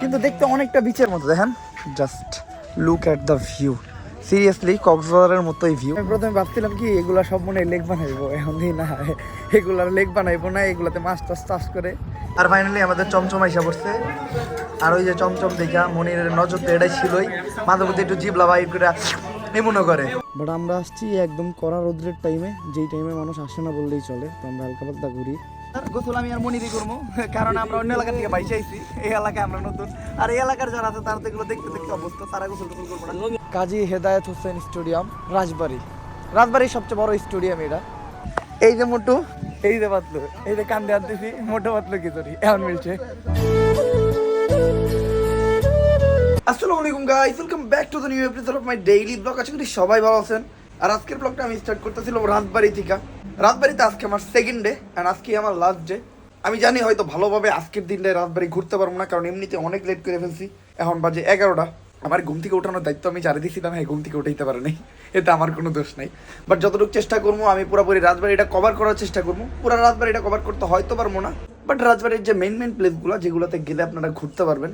কিন্তু দেখতে অনেকটা বিচের মতো দেখেন। Just look at the view seriously কক্সবাজারের মতোই ভিউ আমি প্রথমে ভাবছিলাম কি এগুলা সব মনে লেক বানাইবো এখন দিই না এগুলার লেক বানাইবো না এগুলাতে মাছ টাছ চাষ করে। আর ফাইনালি আমাদের চমচম আইসা পড়ছে। আর ওই যে চমচম দেখা মনিরের নজর তো এটাই ছিলই। মাঝে মধ্যে একটু জিবলা বাইর করে এমনও করে। বাট আমরা আসছি একদম কড়া রোদ্রের টাইমে যেই টাইমে মানুষ আসে না বললেই চলে তো আমরা হালকা পাতলা ঘুরি। গোসল আমি আর মনিরই করব, কারণ আমরা অন্য এলাকা থেকে এই এলাকায় আমরা নতুন। আর এই এলাকার যারা আছে, তারা দেখতে দেখতে অবস্থা, তারা গোসল টোসল করব না। কাজী হেদায়ত হোসেন স্টেডিয়াম, রাজবাড়ি। রাজবাড়ির সবচেয়ে বড় স্টেডিয়াম এটা। এই যে মোটু, এই যে পাতলু, এই যে কান্দে দিছি মোটো পাতলু খিচুড়ি এমন মিলছে। আসসালামু আলাইকুম guys welcome back to the new episode of my daily blog আশা সবাই ভালো আছেন। আর আজকের ব্লগটা আমি স্টার্ট করতেছিলাম রাতবাড়ি থেকে। রাতবাড়িতে আজকে আমার সেকেন্ড ডে অ্যান্ড আজকে আমার লাস্ট ডে আমি জানি হয়তো ভালোভাবে আজকের দিনটায় রাতবাড়ি ঘুরতে পারব না, কারণ এমনিতে অনেক লেট করে ফেলছি। এখন বাজে এগারোটা। আমার ঘুম থেকে ওঠানোর দায়িত্ব আমি জারি দিয়েছিলাম হ্যাঁ ঘুম থেকে উঠাইতে পারে নাই। এতে আমার কোনো দোষ নাই। বাট যতটুকু চেষ্টা করব, আমি পুরোপুরি রাজবাড়িটা কভার করার চেষ্টা করব। পুরো রাজবাড়িটা কভার করতে হয়তো পারব না। বাট রাজবাড়ির যে মেন মেন প্লেসগুলো যেগুলোতে গেলে আপনারা ঘুরতে পারবেন,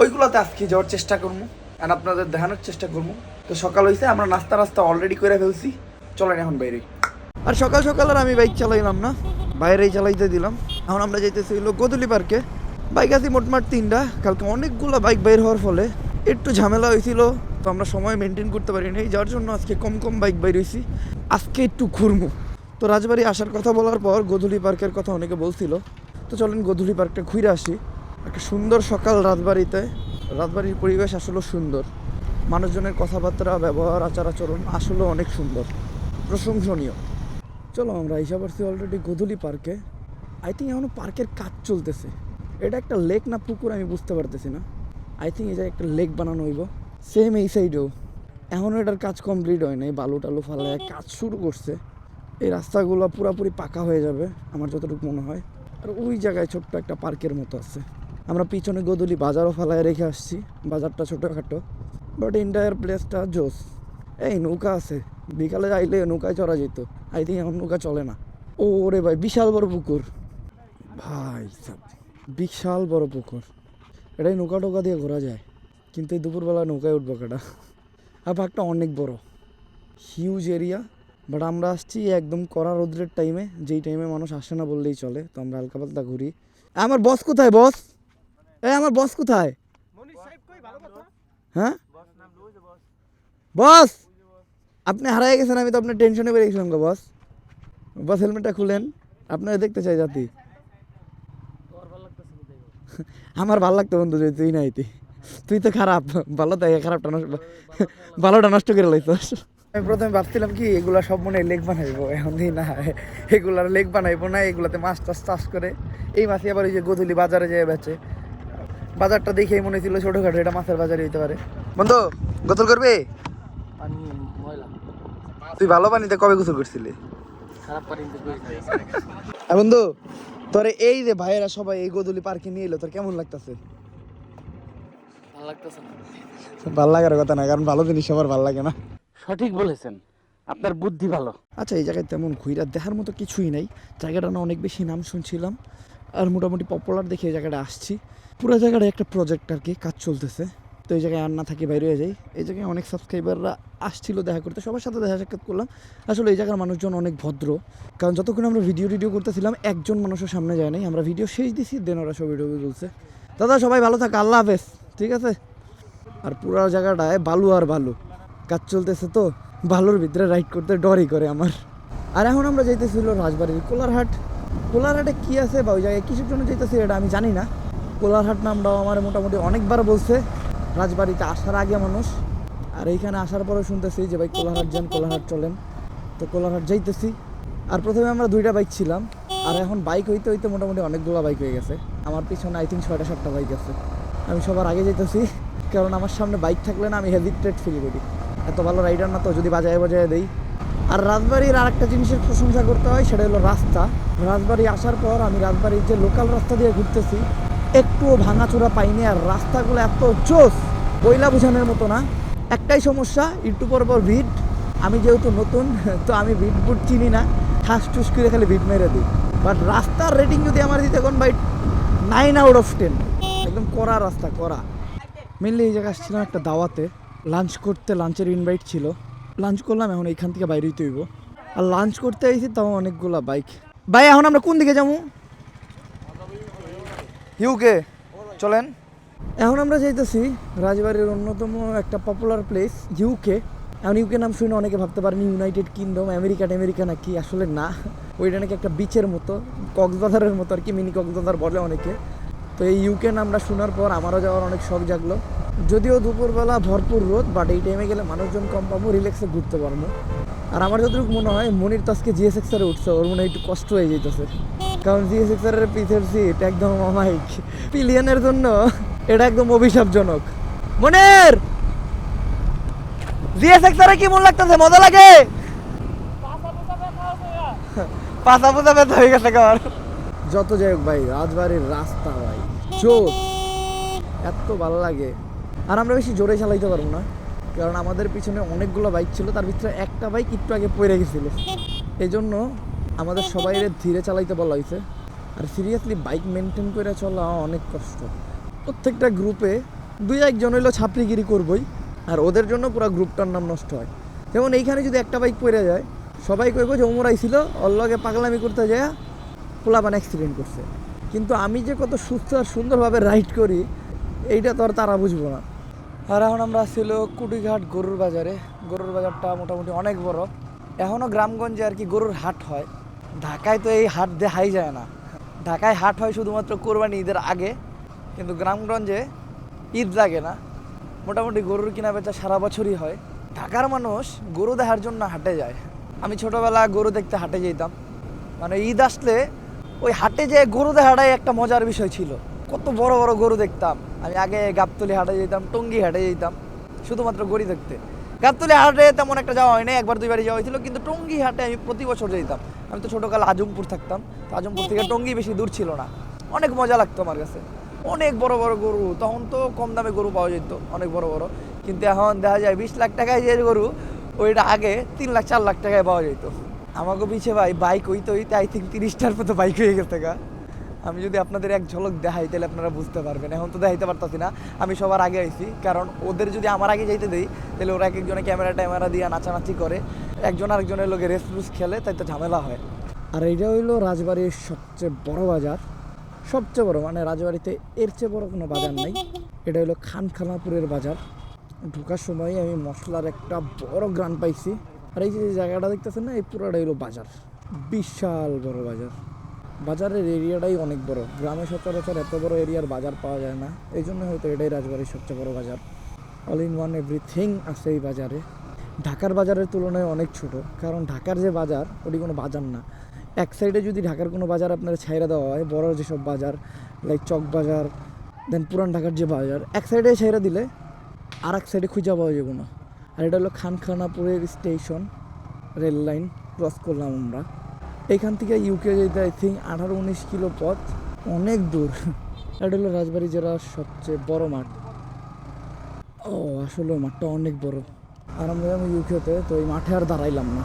ওইগুলোতে আজকে যাওয়ার চেষ্টা করব অ্যান্ড আপনাদের দেখানোর চেষ্টা করব। তো সকাল হয়েছে আমরা নাস্তা রাস্তা অলরেডি করে ফেলছি। চলেন এখন বাইরে। আর সকাল সকাল আর আমি বাইক চালাইলাম না, বাইরেই চালাইতে দিলাম। এখন আমরা যাইতেছি গোদুলি পার্কে। বাইক আছি মোটমাট তিনটা, কালকে অনেকগুলো বাইক বের হওয়ার ফলে একটু ঝামেলা হয়েছিল তো আমরা সময় মেনটেন করতে পারিনি যার জন্য আজকে কম কম বাইক বাইর হয়েছি আজকে একটু ঘুরমু। তো রাজবাড়ি আসার কথা বলার পর গোধূলি পার্কের কথা অনেকে বলছিল। তো চলেন গোধূলি পার্কটা ঘুরে আসি। একটা সুন্দর সকাল রাজবাড়িতে। রাজবাড়ির পরিবেশ আসলে সুন্দর। মানুষজনের কথাবার্তা, ব্যবহার আচার আচরণ আসলে অনেক সুন্দর। প্রশংসনীয়। চলো আমরা হিসাব অলরেডি গোধূলি পার্কে আই থিঙ্ক এখনও পার্কের কাজ চলতেছে। এটা একটা লেক না পুকুর আমি বুঝতে পারতেছি না। আই থিঙ্ক এটা একটা লেক বানানো হইব। সেম এই সাইডেও এখনও এটার কাজ কমপ্লিট হয় নাই, বালু টালু ফালায় কাজ শুরু করছে। এই রাস্তাগুলো পুরোপুরি পাকা হয়ে যাবে, আমার যতটুকু মনে হয়। আর ওই জায়গায় ছোট্ট একটা পার্কের মতো আছে। আমরা পিছনে গোদুলি বাজারও ফালায় রেখে আসছি, বাজারটা ছোটোখাটো। বাট এন্টায়ার প্লেসটা জোস। এই নৌকা আছে। বিকালে যাইলে নৌকায় চড়া যেত। আই থিঙ্ক এখন নৌকা চলে না। ও রে ভাই বিশাল বড় পুকুর। ভাই সাব বিশাল বড় পুকুর। এটাই নৌকা টোকা দিয়ে ঘোরা যায়। কিন্তু এই দুপুরবেলা নৌকায় উঠবো কেটা আর পার্কটা অনেক বড়। হিউজ এরিয়া বাট আমরা আসছি একদম কড়া রোদ্রের টাইমে যেই টাইমে মানুষ আসে না বললেই চলে। তো আমরা হালকা পাতলা ঘুরি। আমার বস কোথায় বস এ আমার বস কোথায়? হ্যাঁ? বস আপনি হারাই গেছেন, আমি তো আপনার টেনশনে বেড়ে গেছিলাম গো বস বস হেলমেটটা খুলেন। আপনারা দেখতে চাই জাতি। আমার ভালো লাগতো বন্ধু যদি তুই নাই, তুই তো খারাপ। ভালো তাই খারাপটা নষ্ট ভালোটা নষ্ট করে লাইছস আমি প্রথমে ভাবছিলাম কি, এগুলা সব মনে লেক বানাইবো, এখন দিই না, এগুলার লেক বানাইবো না, এগুলাতে মাছ টাছ চাষ করে। এই মাছই আবার ওই যে গধুলি বাজারে যেয়ে বেচে। বাজারটা দেখেই মনে ছিল ছোটোখাটো এটা মাছের বাজারে হইতে পারে। বন্ধু, গোসল করবে? তুই ভালো পানিতে কবে গোসল করছিলি? বন্ধু তোরে এই যে ভাইয়েরা সবাই এই গোদুলি পার্কে নিয়ে এলো তোর কেমন লাগতেছে? ভালো লাগতেছে না। ভালো লাগার কথা না কারণ ভালো জিনিস সবার ভালো লাগে না। সঠিক বলেছেন আপনার বুদ্ধি ভালো। আচ্ছা এই জায়গায় তেমন ঘুইরা দেখার মতো কিছুই নাই। জায়গাটা না অনেক বেশি নাম শুনছিলাম আর মোটামুটি পপুলার দেখে এই জায়গাটা আসছি। পুরো জায়গাটা একটা প্রজেক্ট আর কি কাজ চলতেছে। তো এই জায়গায় আর না থাকি, বাইরে হয়ে যাই। এই জায়গায় অনেক সাবস্ক্রাইবাররা আসছিল দেখা করতে, সবার সাথে দেখা সাক্ষাৎ করলাম। আসলে এই জায়গার মানুষজন অনেক ভদ্র। কারণ যতক্ষণ আমরা ভিডিও টিডিও করতেছিলাম, একজন মানুষের সামনে যায় নাই। আমরা ভিডিও শেষ দিছি দেন ওরা সব ভিডিও তুলছে। দাদা, সবাই ভালো থাক, আল্লাহ হাফেজ, ঠিক আছে? আর পুরো জায়গাটায় বালু আর বালু। কাজ চলতেছে তো, বালুর ভিতরে রাইড করতে ডরই করে আমার। আর এখন আমরা যাইতেছিল রাজবাড়ির কোলারহাট। কোলারহাটে কি আছে বা ওই জায়গায় কিসের জন্য যাইতেছি এটা আমি জানি না। কোলারহাট নামটাও আমার মোটামুটি অনেকবার বলছে। রাজবাড়িতে আসার আগে মানুষ, আর এইখানে আসার পরে শুনতেছি যে ভাই কোলাহাট যান কোলাহাট চলেন। তো কোলাহাট যাইতেছি, আর প্রথমে আমরা দুইটা বাইক ছিলাম, আর এখন বাইক হইতে হইতে মোটামুটি অনেকগুলো বাইক হয়ে গেছে। আমার পিছনে আই থিঙ্ক ছয়টা, সাতটা বাইক আছে। আমি সবার আগে যেতেছি কারণ আমার সামনে বাইক থাকলে না আমি হেজিটেট ফিল করি। এত ভালো রাইডার না তো, যদি বাজায় বাজায় দেই। আর রাজবাড়ির আর একটা জিনিসের প্রশংসা করতে হয়, সেটা হলো রাস্তা। রাজবাড়ি আসার পর আমি রাজবাড়ির যে লোকাল রাস্তা দিয়ে ঘুরতেছি একটুও ভাঙাচোরা পাইনি আর রাস্তাগুলো এত চোস বইলা বোঝানোর মতো না। একটাই সমস্যা একটু পর পর ভিড়। আমি যেহেতু নতুন, তো আমি ভিড় বুট চিনি না। ঠাস টুস করে খালি ভিড় মেরে দিই। বাট রাস্তার রেটিং যদি আমার দিতে এখন by nine out of ten একদম করা রাস্তা করা মেনলি এই জায়গায় আসছিলাম একটা দাওয়াতে। লাঞ্চ করতে লাঞ্চের ইনভাইট ছিল। লাঞ্চ করলাম, এখন এইখান থেকে বাইরে হইতে হইব। আর লাঞ্চ করতে আইছি, তাও অনেকগুলা বাইক ভাই, এখন আমরা কোন দিকে যাব? ইউকে, চলেন। এখন আমরা যাইতেছি রাজবাড়ির অন্যতম একটা পপুলার প্লেস ইউকে এখন ইউকে নাম শুনে অনেকে ভাবতে পারেন ইউনাইটেড কিংডম আমেরিকা আমেরিকা নাকি? আসলে না। ওইটা নাকি একটা বিচের মতো, কক্সবাজারের মতো আর কি মিনি কক্সবাজার বলে অনেকে। তো এই ইউকে নামটা শোনার পর আমারও যাওয়ার অনেক শখ জাগলো। যদিও দুপুরবেলা ভরপুর রোদ বাট এই টাইমে গেলে মানুষজন কম পাবো রিল্যাক্সে ঘুরতে পারব। আর আমার যতটুকু মনে হয়, মনির তো আজকে জিএস এক্সারে উঠছে, ওর মনে হয় একটু কষ্ট হয়ে যেতেছে কারণ জিএস এক্সারের পিছের সিট একদম অমাইক পিলিয়নের জন্য এটা একদম অভিশাপজনক। মনের! জিএস এক্সারে কি মন লাগতেছে? মজা লাগে? পাতা পুতা ব্যথা হয়ে গেছে কার যত যাই হোক ভাই, রাজবাড়ির রাস্তা ভাই, জোর। এত ভালো লাগে। আর আমরা বেশি জোরে চালাইতে পারব না, কারণ আমাদের পিছনে অনেকগুলো বাইক ছিল, তার ভিতরে একটা বাইক একটু আগে পড়ে গেছিল। এই জন্য আমাদের সবাই ধীরে চালাইতে বলা হয়েছে আর সিরিয়াসলি বাইক মেনটেন করে চলা অনেক কষ্ট। প্রত্যেকটা গ্রুপে দুই একজন হইল ছাপড়িগিরি করবই আর ওদের জন্য পুরো গ্রুপটার নাম নষ্ট হয়। যেমন এইখানে যদি একটা বাইক পড়ে যায় সবাই কইব যে ওমর আইছিল ওর লগে পাগলামি করতে যায় পোলাপান অ্যাক্সিডেন্ট করছে। কিন্তু আমি যে কত সুস্থ আর সুন্দরভাবে রাইড করি এইটা তো আর তারা বুঝব না। আর এখন আমরা ছিল কুটিঘাট গরুর বাজারে। গরুর বাজারটা মোটামুটি অনেক বড়। এখনও গ্রামগঞ্জে আর কি গরুর হাট হয়। ঢাকায় তো এই হাট দেখাই যায় না। ঢাকায় হাট হয় শুধুমাত্র কোরবানি ঈদের আগে, কিন্তু গ্রামগঞ্জে ঈদ লাগে না। মোটামুটি গরুর কিনা বেচা সারা বছরই হয়। ঢাকার মানুষ গরু দেখার জন্য হাটে যায়। আমি ছোটবেলা গরু দেখতে হাটে যেতাম। মানে ঈদ আসলে ওই হাটে যে গরু দেখাটাই একটা মজার বিষয় ছিল। কত বড় বড় গরু দেখতাম। আমি আগে গাবতলি হাটে যেতাম, টঙ্গি হাটে যেতাম, শুধুমাত্র গরু দেখতে। গাবতলি হাটে তেমন একটা যাওয়া হয়নি, একবার দুইবারই যাওয়া হয়েছিল, কিন্তু টঙ্গি হাটে আমি প্রতি বছর যেতাম। আমি তো ছোটোকালে আজমপুর থাকতাম। তো আজমপুর থেকে টঙ্গি বেশি দূর ছিল না। অনেক মজা লাগতো আমার কাছে। অনেক বড় বড় গরু। তখন তো কম দামে গরু পাওয়া যেত, অনেক বড় বড়। কিন্তু এখন দেখা যায় বিশ লাখ টাকায় যে গরু, ওইটা আগে তিন লাখ, চার লাখ টাকায় পাওয়া যেত। আমাকে পিছিয়ে ভাই বাইক হইতে হইতে আই থিঙ্ক তিরিশটার মতো বাইক হয়ে গেছে গা। আমি যদি আপনাদের এক ঝলক দেখাই, তাহলে আপনারা বুঝতে পারবেন। এখন তো দেখাইতে পারতাছি না। আমি সবার আগে আইছি, কারণ ওদের যদি আমার আগে যাইতে দেই, তাহলে ওরা এক একজনে ক্যামেরা ট্যামেরা দিয়ে নাচানাচি করে। একজন আরেকজনের লোকে রেস রুস খেলে, তাই তো ঝামেলা হয়। আর এইটা হইল রাজবাড়ির সবচেয়ে বড় বাজার। সবচেয়ে বড় মানে রাজবাড়িতে এর চেয়ে বড় কোনো বাজার নাই। এটা হলো খানখানাপুরের বাজার। ঢোকার সময় আমি মশলার একটা বড় গ্রান পাইছি। আর এই যে জায়গাটা দেখতেছেন না, এই পুরোটা হলো বাজার। বিশাল বড় বাজার। বাজারের এরিয়াটাই অনেক বড়। গ্রামে সচরাচর এত বড় এরিয়ার বাজার পাওয়া যায় না। এই জন্য হয়তো এটাই রাজবাড়ির সবচেয়ে বড় বাজার। অল ইন ওয়ান এভরিথিং আছে এই বাজারে। ঢাকার বাজারের তুলনায় অনেক ছোট, কারণ ঢাকার যে বাজার, ওটি কোনো বাজার না। এক সাইডে যদি ঢাকার কোনো বাজার আপনার ছাইরা দেওয়া হয়, বড় যেসব বাজার লাইক চক বাজার দেন পুরান ঢাকার যে বাজার, এক সাইডে ছাইরা দিলে আর এক সাইডে খুঁজে পাওয়া যাবে না। আর এটা হলো খানখানাপুরের স্টেশন রেল লাইন ক্রস করলাম আমরা। এখান থেকে ইউকে যেতে আই থিঙ্ক আঠারো উনিশ কিলো পথ, অনেক দূর। এটা হলো রাজবাড়ি জেলার সবচেয়ে বড় মাঠ। ও, আসলে মাঠটা অনেক বড়। আর আমরা যেমন ইউকেতে তো এই মাঠে আর দাঁড়াইলাম না।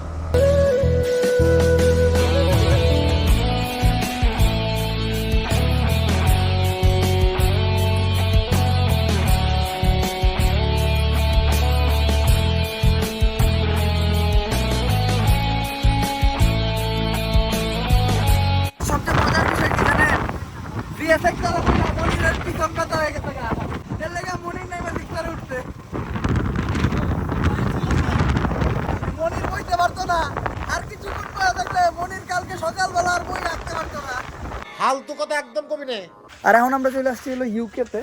ফালতু কথা একদম কবি নে আর এখন আমরা চলে আসছি হলো ইউকেতে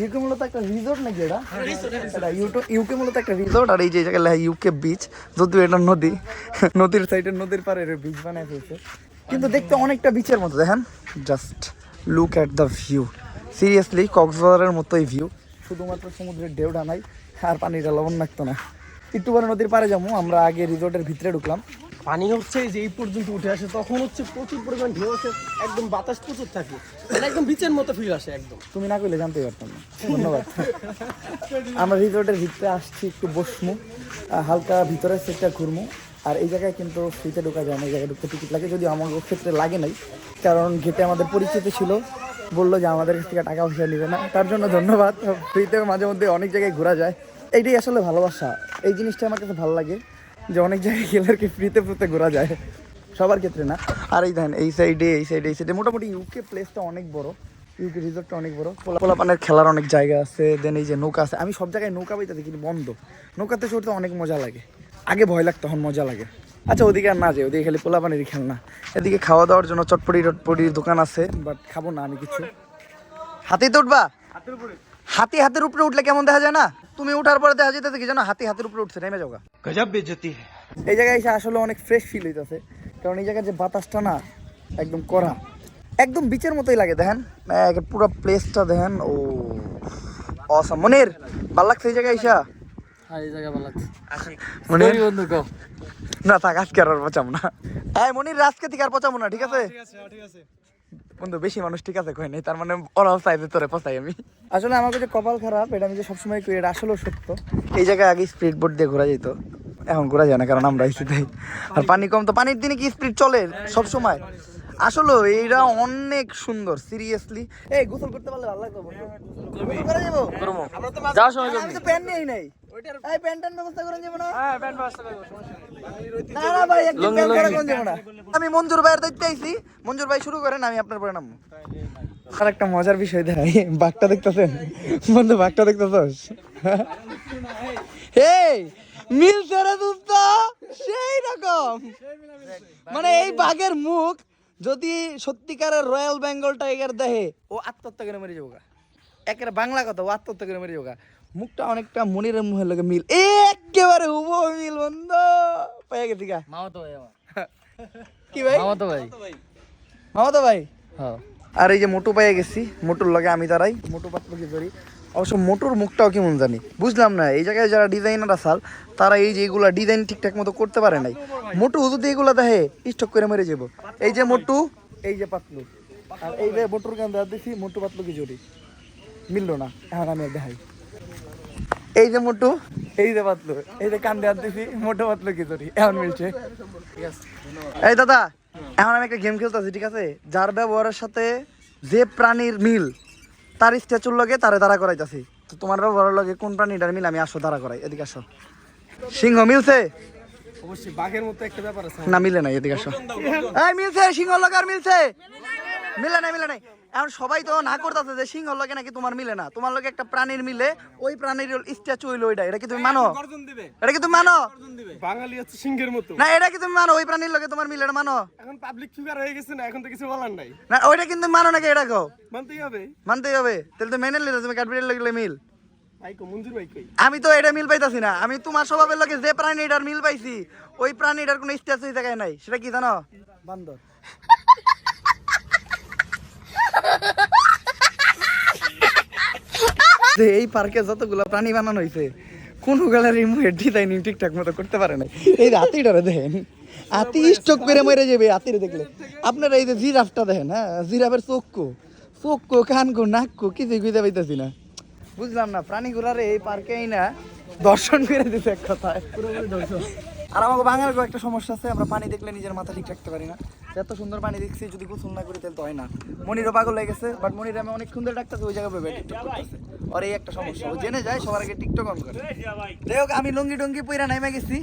ইউকে মূলত একটা রিসোর্ট নাকি এটা? ইউকে মূলত একটা রিসোর্ট আর এই যে জায়গায় লেখা ইউকে বিচ যদিও এটা নদী, নদীর সাইডে নদীর পাড়ে বিচ বানায় ফেলছে। কিন্তু দেখতে অনেকটা বিচের মতো, দেখেন? Just look at the view seriously কক্সবাজারের মতোই ভিউ শুধুমাত্র সমুদ্রের ঢেউটা নাই, আর পানিটা লবণ লাগতো না। একটু পরে নদীর পাড়ে যাব, আমরা আগে রিসোর্টের ভিতরে ঢুকলাম। পানি হচ্ছে যে এই পর্যন্ত উঠে আসে, তখন হচ্ছে প্রচুর পরিমাণ ঢেউ আসে, একদম বাতাস প্রচুর থাকে। মানে একদম বিচের মতো ফিল আসে একদম। তুমি না করলে জানতে পারতাম না। ধন্যবাদ। আমরা রিসোর্টের ভিতরে আসছি, একটু বসমু। হালকা ভিতরের সেটটা ঘুরমু। আর এই জায়গায় কিন্তু ফ্রিতে ঢোকা যায় না, এই জায়গায় ঢুকতে টিকিট লাগে। যদি আমার ক্ষেত্রে লাগে নাই, কারণ গেটে আমাদের পরিচিত ছিল। বলল যে আমাদের কাছ থেকে টাকা পয়সা নেবে না। তার জন্য ধন্যবাদ। ফ্রিতে মাঝে মধ্যে অনেক জায়গায় ঘোরা যায়। এইটাই আসলে ভালোবাসা। এই জিনিসটা আমার কাছে ভালো লাগে। যে অনেক জায়গায় গেলে আর কি ফ্রিতে ফ্রিতে ঘোরা যায়। সবার ক্ষেত্রে না। আর এই দেখেন, এই সাইডে এই সাইডে এই সাইডে মোটামুটি ইউকে প্লেসটা অনেক বড়। ইউকে রিসোর্টটা অনেক বড়। পোলাপানের খেলার অনেক জায়গা আছে দেন এই যে নৌকা আছে। আমি সব জায়গায় নৌকা পাইতে কিন্তু বন্ধ। নৌকাতে চড়তে অনেক মজা লাগে। আগে ভয় লাগতো তখন মজা লাগে। আচ্ছা ওদিকে আর না যাই, ওদিকে খালি পোলাপানেরই খেলনা। এদিকে খাওয়া দাওয়ার জন্য চটপটি, টটপটির দোকান আছে বাট খাব না আমি কিছু। হাতিতে উঠবা হাতি হাতের উপরে উঠলে কেমন দেখা যায় না? তুমি উঠার পরে দেখা যেতেছে কি জানো হাতি হাতের উপরে উঠছে নেমে যাওগা। গজব বেজতি এই জায়গায় এসে আসলে অনেক ফ্রেশ ফিল হইতেছে। কারণ এই জায়গায় যে বাতাসটা না একদম কড়া। একদম বিচের মতোই লাগে দেখেন? পুরো প্লেসটা দেখেন ও অসাম মনির ভালো লাগছে এই জায়গায় এসা? হ্যাঁ এই জায়গা ভালো লাগছে। মনির? বন্ধু কও না থাক আজকে আর পচাম না। হ্যাঁ মনির আজকে থেকে আর পচাবো না ঠিক আছে। বন্ধু বেশি মানুষ ঠিক আছে কই নাই তার মানে ওরাও চাইবে তোরে পচাই আমি। আসলে আমার কাছে কপাল খারাপ এটা আমি যে সবসময় করি এটা আসলেও সত্য। এই জায়গায় আগে স্পিড বোট দিয়ে ঘোরা যেত এখন ঘোরা যায় না কারণ আমরা এসে তাই। আর পানি কম তো পানির দিনে কি স্পিড চলে সব সময় আসলে এইটা অনেক সুন্দর সিরিয়াসলি। এই গোসল করতে পারলে ভালো লাগতো বন্ধু। গোসল করা যাব? যাওয়ার সময় আমি তো প্যান্ট নেই নাই। এই ব্যবস্থা করে যাব না না না ভাই একদম প্যান্ট কোন যাব না আমি মঞ্জুর ভাইয়ের আইছি। মঞ্জুর ভাই শুরু করেন আমি আপনার পরে নামবো। আর একটা মজার বিষয় দেখাই বাঘটা দেখতেছেন? বন্ধু বাঘটা দেখতেছস? এই মিলছে রে দোস্ত সেই রকম। মানে এই বাঘের মুখ যদি সত্যিকারের রয়্যাল বেঙ্গল টাইগার দেহে ও আত্মহত্যা করে মরে যাব গা। একেবারে বাংলা কথা ও আত্মহত্যা করে মরে যাব। মুখটা অনেকটা মনিরের মুখের লগে মিল। একেবারে হুবো মিল বন্ধ। পেয়ে গেছি গা। মামাতো ভাই আমার। কি ভাই? মামাতো ভাই। মামা ভাই। হ্যাঁ। আর এই যে মোটু পাইয়ে গেছি মোটুর লগে আমি দাঁড়াই মোটু পাতলকে ধরি অবশ্য মোটুর মুখটাও কেমন জানি বুঝলাম না। এই জায়গায় যারা ডিজাইনার আসাল তারা এই যে এগুলা ডিজাইন ঠিকঠাক মতো করতে পারে নাই। মোটু যদি এগুলা দেখে স্টক করে মেরে যাব। এই যে মোটু এই যে পাতলু। আর এই যে মোটুর গান দেওয়া দিছি মোটু পাতলু কি জড়ি। মিললো না এখন আমি দেখাই। এই যে মোটু। এই যে পাতলু এই যে কান দেওয়া দিছি মোটু পাতলু কি জড়ি এখন মিলছে। এই দাদা এখন আমি একটা গেম খেলতেছি ঠিক আছে? যার ব্যবহারের সাথে যে প্রাণীর মিল তার স্ট্যাচুর লগে তারে দাঁড়া করাইতাছি। তো তোমার ব্যবহারের লগে কোন প্রাণীটার মিল আমি আসো দাঁড়া করাই এদিকে আসো। সিংহ মিলছে? অবশ্যই বাঘের মতো একটা ব্যাপার আছে। না মিলে নাই এদিকে আসো। এই মিলছে সিংহ লগে আর মিলছে? মিলে নাই মিলে নাই। এখন সবাই তো না করতেছে যে সিংহ লগে নাকি তোমার মিলে না। তোমার লগে একটা প্রাণীর মিলে ওই প্রাণীর স্ট্যাচু হইল ওইটা। এটা কি তুমি মানো? এটা কি তুমি মানো? বাঙালি হচ্ছে সিংহের মতো। না এটা কি তুমি মানো? ওই প্রাণীর লগে তোমার মিলে মানো? এখন পাবলিক ফিগার হয়ে গেছে না এখন তো কিছু বলার নাই। না ওইটা কিন্তু মানো নাকি এটা কো মানতেই হবে। মানতেই হবে। তাহলে তো মেনে নিলে তুমি কাঠবিড়ের লাগলে মিল। ভাই কো মঞ্জুর ভাই কই? আমি তো এটা মিল পাইতাছি না। আমি তোমার স্বভাবের লোকে যে প্রাণীটার মিল পাইছি ওই প্রাণীটার কোনো স্ট্যাচু জায়গায় নাই। সেটা কি জানো? বান্দর। এই পার্কে যতগুলো প্রাণী বানানো হয়েছে কোন গ্যালারির মুখে ডিজাইনিং ঠিকঠাক মতো করতে পারে না এই যে হাতিটারে দেখেন, হাতি স্টক করে মরে যাবে, হাতিরে দেখলে। আপনারা এই যে জিরাফটা দেখেন হ্যাঁ? জিরাফের চোখকো চোখকো কানকো, নাককো, কিছুই খুঁজে পাইতেছি না। বুঝলাম না প্রাণী ঘোরারে এই পার্কেই না দর্শন করে দিতে এক কথায়। আর আমাকে বাঙালির একটা সমস্যা আছে আমরা পানি দেখলে নিজের মাথা ঠিক রাখতে পারি না। এত সুন্দর পানি দেখছি যদি গোসল না করি তাহলে তো হয় না। মনিরও পাগল হয়ে গেছে বাট মনির আমি অনেক সুন্দর ডাকতেছে ওই জায়গায় ভেবে টিকটক করতেছে। আর এই একটা সমস্যা ও জেনে যায় সবার আগে টিকটক অন করে। যাই হোক আমি লুঙ্গি টুঙ্গি পইরা নাইমা গেছি।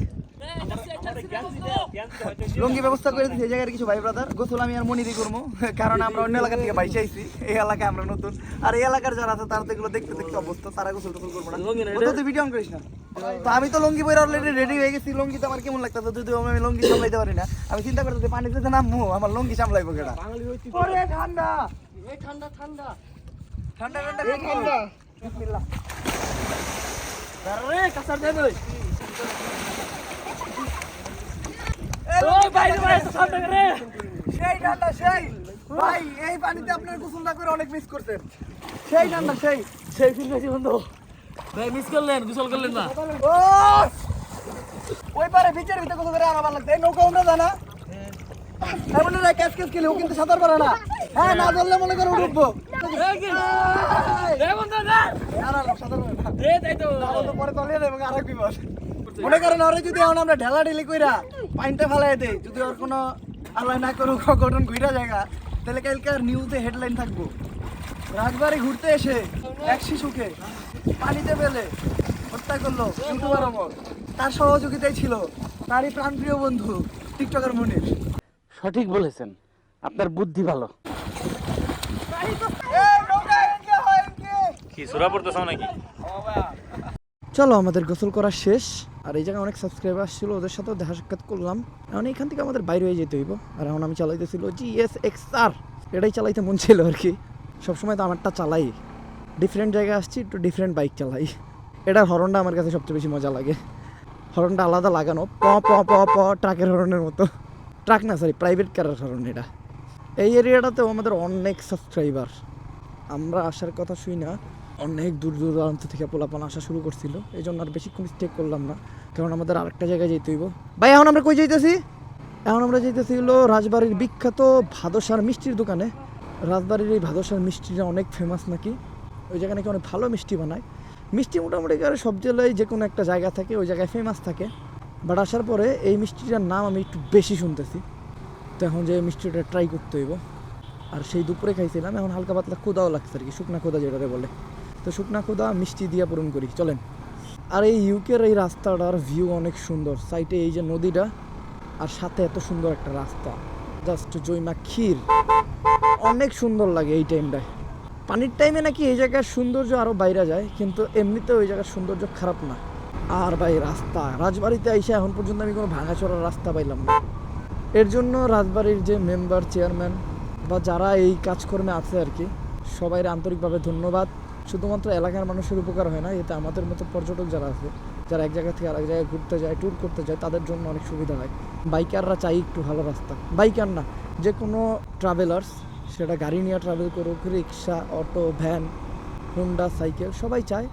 লুঙ্গি ব্যবস্থা করে দিচ্ছি এই জায়গার কিছু ভাই ব্রাদার গোসল আমি আর মনিরই করব কারণ আমরা অন্য এলাকা থেকে বাইসে আইছি এই এলাকায় আমরা নতুন। আর এই এলাকার যারা আছে তারা এগুলো দেখতে দেখতে অবস্থা তারা গোসল টোসল করব না। ভিডিও অন করিস না। তো আমি তো লুঙ্গি পরে অলরেডি রেডি হয়ে গেছি লুঙ্গি তো আমার কেমন লাগতো যদি আমি লুঙ্গি সামলাইতে পারি না। আমি চিন্তা করতে পানি দিতে নামবো আমার লুঙ্গি সামলাইবো কেটা ওরে ঠান্ডা! এই ঠান্ডা ঠান্ডা। ঠান্ডা ঠান্ডা বিসমিল্লাহ। রে কাসার দেন ওই ওই বাইরে বাইরে তো ঠান্ডা রে। সেই ঠান্ডা সেই। ভাই এই পানিতে আপনার গোসল করে অনেক মিস করতেন সেই ঠান্ডা সেই। সেই ফিল বন্ধু। ভাই মিস করলেন গোসল করলেন না। ও ওই পারে বিচের ভিতরে গোসল করে লাগছে? এই নৌকা জানা? এমন না ক্যাচ খেলে ও কিন্তু সাঁতার পারে না। হ্যাঁ না ধরলে মনে করো উঠবো। মনে করেন ওরে যদি এখন আমরা ঢেলা ঢেলি কইরা পাইনটা ফালাই দেই যদি ওর কোনো আল্লাহ না করুক অঘটন ঘুরা জায়গা তাহলে কালকে আর নিউজে হেডলাইন থাকব। রাজবাড়ি ঘুরতে এসে এক শিশুকে পানিতে ফেলে হত্যা করল ইউটিউবার অমর। তার সহযোগিতায় ছিল তারই প্রাণপ্রিয় বন্ধু টিকটকার মনির। সঠিক বলেছেন। আপনার বুদ্ধি ভালো। কি সুরা পড়তেছ নাকি? চলো আমাদের গোসল করা শেষ। আর এই জায়গায় অনেক সাবস্ক্রাইবার ছিল ওদের সাথেও দেখা সাক্ষাৎ করলাম। এখন এখান থেকে আমাদের বাইরে হয়ে যেতে হইব। আর এখন আমি চালাইতেছিল জি এস এক্স আর এটাই চালাইতে মন ছিল আর কি। সবসময় তো আমারটা চালাই। ডিফারেন্ট জায়গায় আসছি একটু ডিফারেন্ট বাইক চালাই। এটার হরনটা আমার কাছে সবচেয়ে বেশি মজা লাগে। হরনটা আলাদা লাগানো, প প প প, ট্রাকের হরনের মতো। ট্রাক না সরি প্রাইভেট কারের হরন এটা। এই এরিয়াটাতেও আমাদের অনেক সাবস্ক্রাইবার আমরা আসার কথা শুই না, অনেক দূর দূর দূরান্ত থেকে পোলাপান আসা শুরু করছিল এই জন্য আর বেশিক্ষণ স্টে করলাম না। কারণ আমাদের আরেকটা জায়গায় যেতে হইব। ভাই, এখন আমরা কই যাইতেছি? এখন আমরা যাইতেছি হলো রাজবাড়ির বিখ্যাত ভাদসার মিষ্টির দোকানে। রাজবাড়ির এই ভাদসার মিষ্টিটা অনেক ফেমাস নাকি? ওই জায়গায় নাকি অনেক ভালো মিষ্টি বানায়। মিষ্টি মোটামুটি করে সব জেলায় যে কোনো একটা জায়গা থাকে, ওই জায়গায় ফেমাস থাকে। বাট আসার পরে এই মিষ্টিটার নাম আমি একটু বেশি শুনতেছি। তো এখন যে মিষ্টিটা ট্রাই করতে হইব। আর সেই দুপুরে খাইছিলাম, এখন হালকা পাতলা খোদাও লাগছে আর কি শুকনা খোদা যেটাকে বলে। তো শুকনা খোদা মিষ্টি দিয়ে পূরণ করি, চলেন। আর এই ইউকের এই রাস্তাটার ভিউ অনেক সুন্দর সাইডে এই যে নদীটা, আর সাথে এত সুন্দর একটা রাস্তা। জাস্ট জৈমা ক্ষীর। অনেক সুন্দর লাগে এই টাইমটায় পানির টাইমে নাকি এই জায়গার সৌন্দর্য আরও বাইরে যায়, কিন্তু এমনিতে ওই জায়গার সৌন্দর্য খারাপ না। আর ভাই, রাস্তা। রাজবাড়িতে আইসা এখন পর্যন্ত আমি কোনো ভাঙাচোরা রাস্তা পাইলাম না। এর জন্য রাজবাড়ির যে মেম্বার চেয়ারম্যান বা যারা এই কাজকর্মে আছে আর কি সবাই আন্তরিকভাবে ধন্যবাদ। শুধুমাত্র এলাকার মানুষের উপকার হয় না, এতে আমাদের মতো পর্যটক যারা আছে, যারা এক জায়গা থেকে আরেক জায়গায় ঘুরতে যায় ট্যুর করতে যায়, তাদের জন্য অনেক সুবিধা হয়। বাইকাররা চাই একটু ভালো রাস্তা। বাইকার না যে কোনো ট্রাভেলার্স সেটা গাড়ি নিয়ে ট্রাভেল করুক রিক্সা অটো ভ্যান হোন্ডা সাইকেল সবাই চায়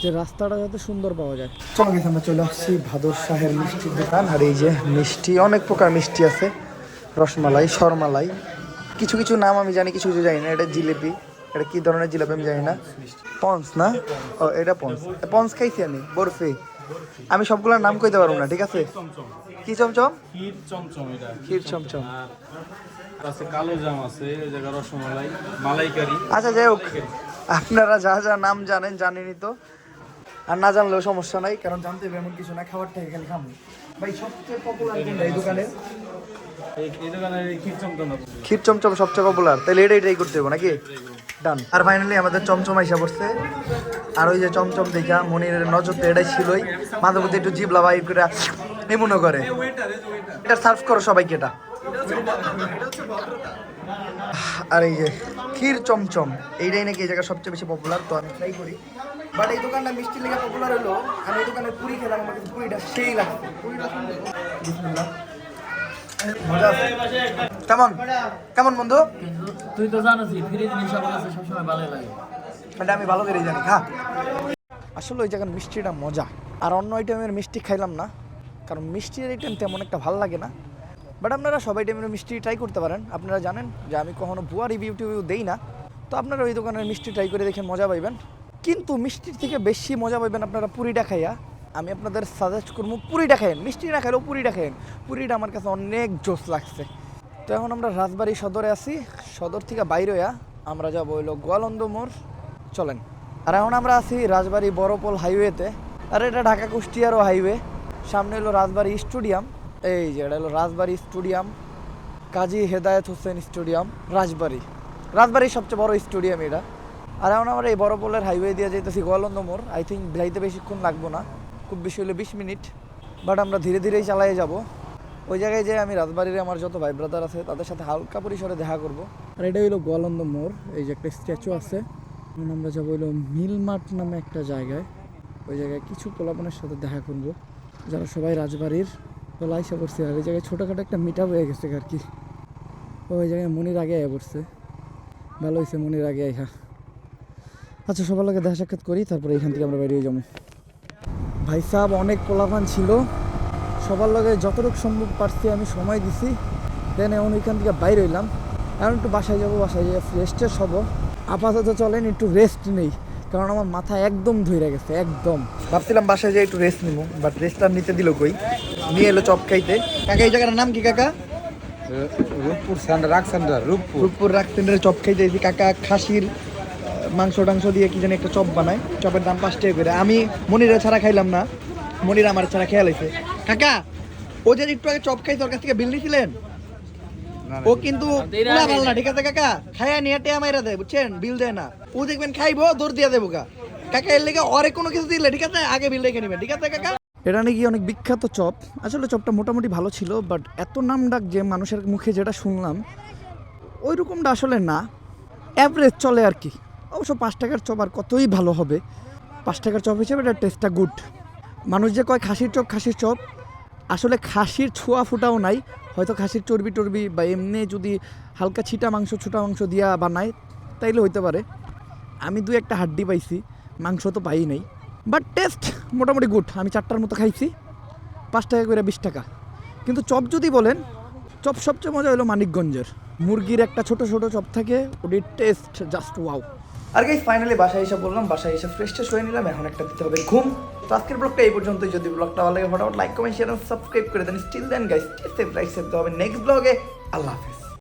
যে রাস্তাটা যাতে সুন্দর পাওয়া যায়। চলো গেছে আমরা চলে আসছি ভাদর শাহের মিষ্টির দোকান আর এই যে মিষ্টি অনেক প্রকার মিষ্টি আছে। রসমালাই সরমালাই কিছু কিছু নাম আমি জানি কিছু কিছু জানি না এটা জিলিপি এটা কি ধরনের জিলাপি আমি জানি না। পন্স না? ও এটা পন্স। পন্স খাইছি আমি বরফি। আমি সবগুলোর নাম কইতে পারব না ঠিক আছে? কি চমচম? ক্ষীর চমচম এটা। ক্ষীর চমচম। আর আছে কালো জাম আছে জায়গা রসমালাই মালাইকারি। আচ্ছা যাই হোক আপনারা যা যা নাম জানেন জানেনই তো। আর না জানলেও সমস্যা নাই কারণ জানতে হবে এমন কিছু না খাবার থেকে খালি খাব ভাই সবচেয়ে পপুলার কোনটা এই দোকানে ক্ষীর চমচম সবচেয়ে পপুলার তাহলে এটাই ট্রাই করতে হবে নাকি? ডান আর ফাইনালি আমাদের চমচম আইসা পড়ছে। আর ওই যে চমচম দেখা মনিরের নজর তো এটাই ছিলই। মাঝে মধ্যে একটু জিবলা বাইর করে এই করে। এটা সার্ভ করো সবাইকে এটা। আর এই যে ক্ষীর চমচম এইটাই নাকি এই জায়গা সবচেয়ে বেশি পপুলার তো আমি ট্রাই করি। বাট এই দোকানটা মিষ্টি লেগে পপুলার হলো আমি এই দোকানের পুরি খেলাম আমার কাছে পুরিটা সেই লাগছে। পুরিটা। কেমন? কেমন বন্ধু? তুই তো ফ্রি জিনিস আমার কাছে সবসময় ভালো লাগে। এটা আমি ভালো করে জানি খা আসলে ওই জায়গার মিষ্টিটা মজা। আর অন্য আইটেমের মিষ্টি খাইলাম না কারণ মিষ্টির আইটেম তেমন একটা ভালো লাগে না। বাট আপনারা সবাই আইটেমের মিষ্টি ট্রাই করতে পারেন। আপনারা জানেন যে আমি কখনো ভুয়া রিভিউ টিভিউ দেই না। তো আপনারা ওই দোকানের মিষ্টি ট্রাই করে দেখে মজা পাইবেন। কিন্তু মিষ্টির থেকে বেশি মজা পাইবেন আপনারা পুরিটা খাইয়া। আমি আপনাদের সাজেস্ট করব পুরিটা খাইয়েন। মিষ্টি না খাইলেও পুরিটা খাইয়েন। পুরিটা আমার কাছে অনেক জোস লাগছে। তো এখন আমরা রাজবাড়ি সদরে আছি। সদর থেকে বাইরে হইয়া আমরা যাব হইল গোয়ালন্দ মোড়। চলেন। আর এখন আমরা আছি রাজবাড়ি বড়পোল হাইওয়েতে আর এটা ঢাকা কুষ্টিয়ারও হাইওয়ে সামনে হলো রাজবাড়ি স্টেডিয়াম এই যে, এটা হলো রাজবাড়ি স্টেডিয়াম, কাজী হেদায়েত হোসেন স্টেডিয়াম, রাজবাড়ি। রাজবাড়ির সবচেয়ে বড় স্টেডিয়াম এটা। আর এখন আমরা এই বড়পোলের হাইওয়ে দিয়ে যেতেছি গোয়ালন্দ মোড়। আই থিঙ্ক যাইতে বেশিক্ষণ লাগবো না, খুব বেশি হলে বিশ মিনিট। বাট আমরা ধীরে ধীরেই চালাই যাব। ওই জায়গায় যে আমি রাজবাড়ির আমার যত ভাই ব্রাদার আছে, তাদের সাথে হালকা পরিসরে দেখা করব। আর এটা হইল গোয়ালন্দ মোড়। এই যে একটা স্ট্যাচু আছে। আমরা যাব হইল মিল মাঠ নামে একটা জায়গায়। ওই জায়গায় কিছু পোলাপনের সাথে দেখা করব। যারা সবাই রাজবাড়ির পোলা এসে পড়ছে আর এই জায়গায় ছোটোখাটো একটা মিট হয়ে গেছে আর কি। ওই জায়গায় মনির আগে আয়া পড়ছে। ভালো হয়েছে মনির আগে আইহা। আচ্ছা সবার লগে দেখা সাক্ষাৎ করি, তারপরে এখান থেকে আমরা বেরিয়ে যাব। ভাই সাহেব অনেক পোলাপান ছিল। সবার লগে যতটুকু সম্ভব পারছি আমি সময় দিছি। দেন এখন ওইখান থেকে বাইরে হইলাম। এখন একটু বাসায় যাব, বাসায় যেয়ে ফ্রেশ ট্রেশ হব। আপাতত চলেন, একটু রেস্ট নেই। কারণ আমার মাথা একদম ধরে গেছে একদম। ভাবছিলাম বাসায় যে একটু রেস্ট নিবো বাট রেস্টটা নিতে দিল কই? নিয়ে এলো চপ খাইতে। কাকা এই জায়গাটার নাম কি কাকা? রূপপুর সেন্টার রাখ সেন্টার রূপপুর। রূপপুর রাখতেন্দ্রে চপ খাইতে কাকা খাসির মাংস টাংস দিয়ে কি জানি একটা চপ বানায়। চপের দাম পাঁচ টাকা করে। আমি মনিরা ছাড়া খাইলাম না। মনিরা আমার ছাড়া খেয়াল হয়েছে কাকা ও যে একটু আগে চপ খাইছে ওর কাছ থেকে বিল নিয়েছিলেন ও কিন্তু পুরা ভালো না ঠিক আছে কাকা? খাইয়া নিয়ে টেয়া মাইরা দেয় বুঝছেন? বিল দেয় না। ও দেখবেন খাইবো দৌড় দিয়ে দেবো কা কাকা এর লেগে অরে কোনো কিছু দিলে ঠিক আছে? আগে বিল রেখে নেবেন ঠিক আছে কাকা? এটা নাকি অনেক বিখ্যাত চপ। আসলে চপটা মোটামুটি ভালো ছিল বাট এত নাম ডাক যে মানুষের মুখে যেটা শুনলাম ওই রকমটা আসলে না। অ্যাভারেজ চলে আর কি। অবশ্য পাঁচ টাকার চপ আর কতই ভালো হবে। পাঁচ টাকার চপ হিসেবে এটা টেস্টটা গুড মানুষ যে কয় খাসির চপ খাসির চপ আসলে খাসির ছোঁয়া ফুটাও নাই, হয়তো খাসির চর্বি টর্বি বা এমনি যদি হালকা ছিটা মাংস, ছোটা মাংস দিয়া বানায়, তাইলে হইতে পারে। আমি দুই একটা হাড্ডি পাইছি, মাংস তো পাই নাই। বাট টেস্ট মোটামুটি গুড আমি চারটার মতো খাইছি, পাঁচ টাকা করে বিশ টাকা। কিন্তু চপ যদি বলেন, চপ সবচেয়ে মজা হলো মানিকগঞ্জের। মুরগির একটা ছোট ছোট চপ থাকে, ওটির টেস্ট জাস্ট ওয়াও আর গাই ফাইনালি বাসায় এসে বললাম, বাসায় এসে ফ্রেশ ট্রেশ হয়ে নিলাম, এখন একটা দিতে হবে ঘুম। তো আজকের ব্লগটা এই পর্যন্ত যদি ব্লগটা ভালো লাগে, ফটাফট লাইক কমেন্ট শেয়ার সাবস্ক্রাইব করে দেন। Still then guy stay safe like save হবে নেক্সট ব্লগে আল্লাহ হাফেজ।